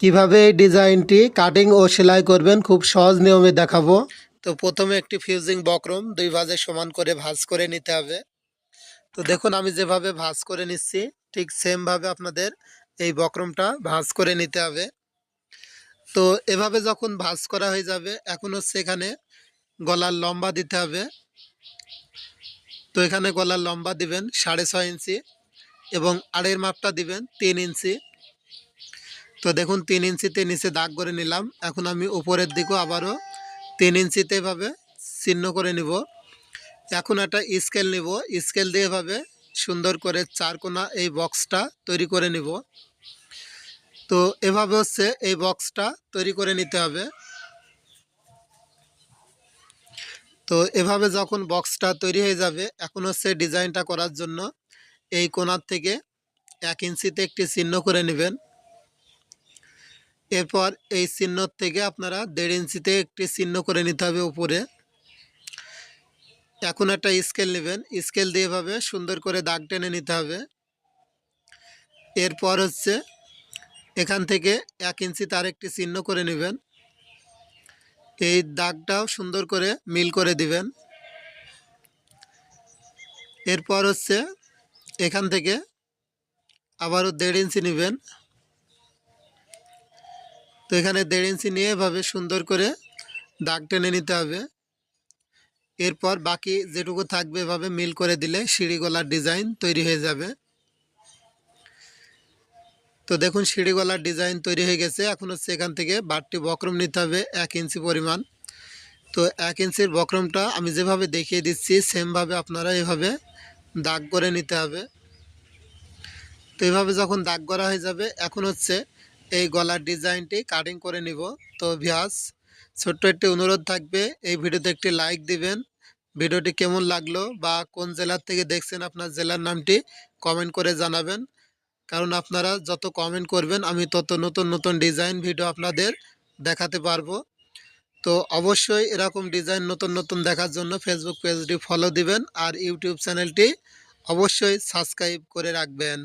কীভাবে এই ডিজাইনটি কাটিং ও সেলাই করবেন খুব সহজ নিয়মে দেখাবো। তো প্রথমে একটি ফিউজিং বক্রম দুই ভাজে সমান করে ভাজ করে নিতে হবে। তো দেখুন, আমি যেভাবে ভাঁজ করে নিচ্ছি, ঠিক সেমভাবে আপনাদের এই বক্রমটা ভাঁজ করে নিতে হবে। তো এভাবে যখন ভাঁজ করা হয়ে যাবে, এখন হচ্ছে এখানে গলার লম্বা দিতে হবে। তো এখানে গলার লম্বা দিবেন সাড়ে ছয় ইঞ্চি এবং আড়ের মাপটা দিবেন তিন ইঞ্চি। তো দেখুন, তিন ইঞ্চিতে নিচে দাগ করে নিলাম। এখন আমি উপরের দিকেও আবারও তিন ইঞ্চিতে এভাবে চিহ্ন করে নিব। এখন একটা স্কেল নিব। স্কেল দিয়ে এভাবে সুন্দর করে চার কোনা এই বক্সটা তৈরি করে নিব। তো এভাবে হচ্ছে এই বক্সটা তৈরি করে নিতে হবে। তো এভাবে যখন বক্সটা তৈরি হয়ে যাবে, এখন হচ্ছে ডিজাইনটা করার জন্য এই কোনার থেকে এক ইঞ্চিতে একটি চিহ্ন করে নেবেন। এরপর এই চিহ্ন থেকে আপনারা দেড় ইঞ্চিতে একটি চিহ্ন করে নিতে হবে উপরে। এখন একটা স্কেল নেবেন। স্কেল দিয়ে এভাবে সুন্দর করে দাগ টেনে নিতে হবে। এরপর হচ্ছে এখান থেকে এক ইঞ্চি তার একটি চিহ্ন করে নেবেন। এই দাগটাও সুন্দর করে মিল করে দিবেন। এরপর হচ্ছে এখান থেকে আবারও দেড় ইঞ্চি নেবেন। তো এখানে দেড় ইঞ্চি নিয়ে এভাবে সুন্দর করে দাগ টেনে নিতে হবে। এরপর বাকি যেটুকু থাকবে এভাবে মিল করে দিলে সিঁড়ি গলার ডিজাইন তৈরি হয়ে যাবে। তো দেখুন সিঁড়ি গলার ডিজাইন তৈরি হয়ে গেছে। এখন হচ্ছে এখান থেকে বারটি বক্রম নিতে হবে এক ইঞ্চি পরিমাণ। তো এক ইঞ্চির বক্রমটা আমি যেভাবে দেখিয়ে দিচ্ছি, সেমভাবে আপনারা এভাবে দাগ করে নিতে হবে। তো এভাবে যখন দাগ করা হয়ে যাবে, এখন হচ্ছে এই গলার ডিজাইনটি কাটিং করে নিব। তো ভিয়াস ছোট্ট একটি অনুরোধ থাকবে, এই ভিডিওতে একটি লাইক দিবেন। ভিডিওটি কেমন লাগল বা কোন জেলার থেকে দেখছেন আপনার জেলার নামটি কমেন্ট করে জানাবেন। কারণ আপনারা যত কমেন্ট করবেন, আমি তত নতুন নতুন ডিজাইন ভিডিও আপনাদের দেখাতে পারব। তো অবশ্যই এরকম ডিজাইন নতুন নতুন দেখার জন্য ফেসবুক পেজটি ফলো দিবেন আর ইউটিউব চ্যানেলটি অবশ্যই সাবস্ক্রাইব করে রাখবেন।